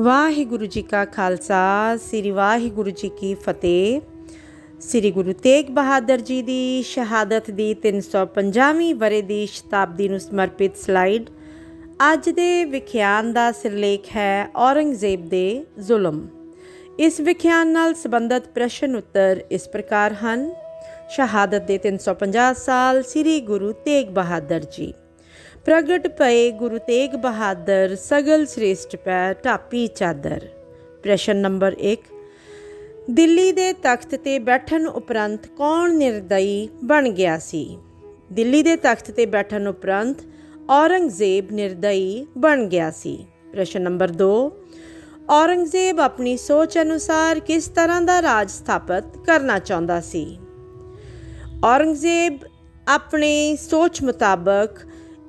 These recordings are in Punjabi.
ਵਾਹਿਗੁਰੂ ਜੀ ਕਾ ਖਾਲਸਾ, ਸ੍ਰੀ ਵਾਹਿਗੁਰੂ ਜੀ ਕੀ ਫਤਿਹ। ਸ੍ਰੀ ਗੁਰੂ ਤੇਗ ਬਹਾਦਰ ਜੀ ਦੀ ਸ਼ਹਾਦਤ ਦੀ 350ਵੀਂ ਵਰੇ ਦੀ ਸ਼ਤਾਬਦੀ ਨੂੰ ਸਮਰਪਿਤ ਸਲਾਈਡ ਅੱਜ ਦੇ ਵਿਖਿਆਨ ਦਾ ਸਿਰਲੇਖ ਹੈ ਔਰੰਗਜ਼ੇਬ ਦੇ ਜ਼ੁਲਮ। ਇਸ ਵਿਖਿਆਨ ਨਾਲ ਸੰਬੰਧਿਤ ਪ੍ਰਸ਼ਨ ਉੱਤਰ ਇਸ ਪ੍ਰਕਾਰ ਹਨ। ਸ਼ਹਾਦਤ ਦੇ 350 ਸਾਲ ਸ੍ਰੀ ਗੁਰੂ ਤੇਗ ਬਹਾਦਰ ਜੀ। ਪ੍ਰਗਟ ਪਏ ਗੁਰੂ ਤੇਗ ਬਹਾਦਰ ਸਗਲ ਸ੍ਰੇਸ਼ਟ ਪੈ ਢਾਪੀ ਚਾਦਰ। ਪ੍ਰਸ਼ਨ ਨੰਬਰ 1 ਦਿੱਲੀ ਦੇ ਤਖਤ ਤੇ ਬੈਠਣ ਉਪਰੰਤ ਕੌਣ ਨਿਰਦਈ ਬਣ ਗਿਆ ਸੀ? ਦਿੱਲੀ ਦੇ ਤਖਤ ਤੇ ਬੈਠਣ ਉਪਰੰਤ ਔਰੰਗਜ਼ੇਬ ਨਿਰਦਈ ਬਣ ਗਿਆ ਸੀ। ਪ੍ਰਸ਼ਨ ਨੰਬਰ 2 ਔਰੰਗਜ਼ੇਬ ਆਪਣੀ ਸੋਚ ਅਨੁਸਾਰ ਕਿਸ ਤਰ੍ਹਾਂ ਦਾ ਰਾਜ ਸਥਾਪਿਤ ਕਰਨਾ ਚਾਹੁੰਦਾ ਸੀ? ਔਰੰਗਜ਼ੇਬ ਆਪਣੇ ਸੋਚ ਮੁਤਾਬਕ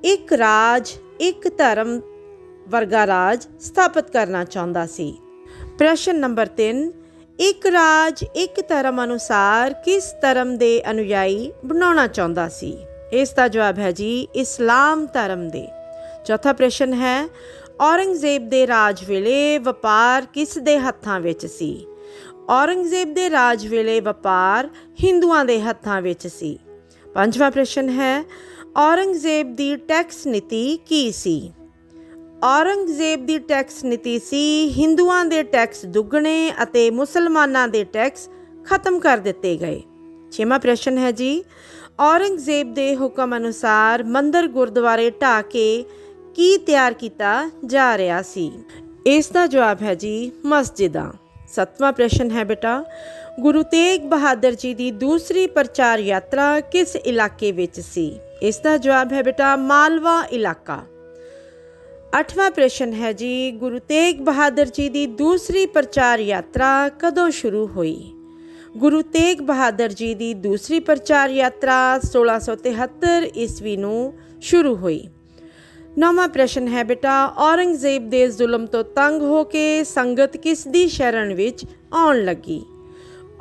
ਇੱਕ ਰਾਜ, ਇੱਕ ਧਰਮ ਵਰਗਾ ਰਾਜ ਸਥਾਪਿਤ ਕਰਨਾ ਚਾਹੁੰਦਾ ਸੀ। ਪ੍ਰਸ਼ਨ ਨੰਬਰ 3 ਇੱਕ ਰਾਜ, ਇੱਕ ਧਰਮ ਅਨੁਸਾਰ ਕਿਸ ਧਰਮ ਦੇ ਅਨੁਯਾਈ ਬਣਾਉਣਾ ਚਾਹੁੰਦਾ ਸੀ? ਇਸ ਦਾ ਜਵਾਬ ਹੈ ਜੀ, ਇਸਲਾਮ ਧਰਮ ਦੇ। ਚੌਥਾ ਪ੍ਰਸ਼ਨ ਹੈ, ਔਰੰਗਜ਼ੇਬ ਦੇ ਰਾਜ ਵੇਲੇ ਵਪਾਰ ਕਿਸ ਦੇ ਹੱਥਾਂ ਵਿੱਚ ਸੀ? ਔਰੰਗਜ਼ੇਬ ਦੇ ਰਾਜ ਵੇਲੇ ਵਪਾਰ ਹਿੰਦੂਆਂ ਦੇ ਹੱਥਾਂ ਵਿੱਚ ਸੀ। ਪੰਜਵਾਂ ਪ੍ਰਸ਼ਨ ਹੈ, ਔਰੰਗਜ਼ੇਬ ਦੀ ਟੈਕਸ ਨੀਤੀ ਕੀ ਸੀ? ਔਰੰਗਜ਼ੇਬ ਦੀ ਟੈਕਸ ਨੀਤੀ ਸੀ, ਹਿੰਦੂਆਂ ਦੇ ਟੈਕਸ ਦੁੱਗਣੇ ਅਤੇ ਮੁਸਲਮਾਨਾਂ ਦੇ ਟੈਕਸ ਖਤਮ ਕਰ ਦਿੱਤੇ ਗਏ। ਛੇਵਾਂ ਪ੍ਰਸ਼ਨ ਹੈ ਜੀ, ਔਰੰਗਜ਼ੇਬ ਦੇ ਹੁਕਮ ਅਨੁਸਾਰ ਮੰਦਰ ਗੁਰਦੁਆਰੇ ਢਾ ਕੇ ਕੀ ਤਿਆਰ ਕੀਤਾ ਜਾ ਰਿਹਾ ਸੀ? ਇਸ ਦਾ ਜਵਾਬ ਹੈ ਜੀ, ਮਸਜਿਦਾਂ। ਸੱਤਵਾਂ ਪ੍ਰਸ਼ਨ ਹੈ ਬੇਟਾ, ਗੁਰੂ ਤੇਗ ਬਹਾਦਰ ਜੀ ਦੀ ਦੂਸਰੀ ਪ੍ਰਚਾਰ ਯਾਤਰਾ ਕਿਸ ਇਲਾਕੇ ਵਿੱਚ ਸੀ? ਇਸ ਦਾ ਜਵਾਬ ਹੈ ਬੇਟਾ, ਮਾਲਵਾ ਇਲਾਕਾ। ਅੱਠਵਾਂ ਪ੍ਰਸ਼ਨ ਹੈ ਜੀ, ਗੁਰੂ ਤੇਗ ਬਹਾਦਰ ਜੀ ਦੀ ਦੂਸਰੀ ਪ੍ਰਚਾਰ ਯਾਤਰਾ ਕਦੋਂ ਸ਼ੁਰੂ ਹੋਈ? ਗੁਰੂ ਤੇਗ ਬਹਾਦਰ ਜੀ ਦੀ ਦੂਸਰੀ ਪ੍ਰਚਾਰ ਯਾਤਰਾ 1673 ਈਸਵੀ ਨੂੰ ਸ਼ੁਰੂ ਹੋਈ। ਨੌਵਾਂ ਪ੍ਰਸ਼ਨ ਹੈ ਬੇਟਾ, ਔਰੰਗਜ਼ੇਬ ਦੇ ਜ਼ੁਲਮ ਤੋਂ ਤੰਗ ਹੋ ਕੇ ਸੰਗਤ ਕਿਸ ਦੀ ਸ਼ਰਨ ਵਿੱਚ ਆਉਣ ਲੱਗੀ?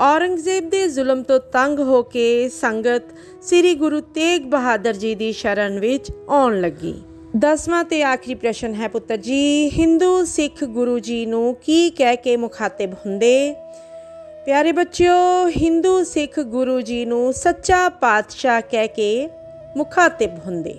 ਔਰੰਗਜ਼ੇਬ ਦੇ ਜ਼ੁਲਮ ਤੋਂ ਤੰਗ ਹੋ ਕੇ ਸੰਗਤ ਸ੍ਰੀ ਗੁਰੂ ਤੇਗ ਬਹਾਦਰ ਜੀ ਦੀ ਸ਼ਰਨ ਵਿੱਚ ਆਉਣ ਲੱਗੀ। ਦਸਵਾਂ ਤੇ ਆਖਰੀ ਪ੍ਰਸ਼ਨ ਹੈ ਪੁੱਤਰ ਜੀ, ਹਿੰਦੂ ਸਿੱਖ ਗੁਰੂ ਜੀ ਨੂੰ ਕੀ ਕਹਿ ਕੇ ਮੁਖਾਤਿਬ ਹੁੰਦੇ? ਪਿਆਰੇ ਬੱਚਿਓ, ਹਿੰਦੂ ਸਿੱਖ ਗੁਰੂ ਜੀ ਨੂੰ ਸੱਚਾ ਪਾਤਸ਼ਾਹ ਕਹਿ ਕੇ ਮੁਖਾਤਿਬ ਹੁੰਦੇ।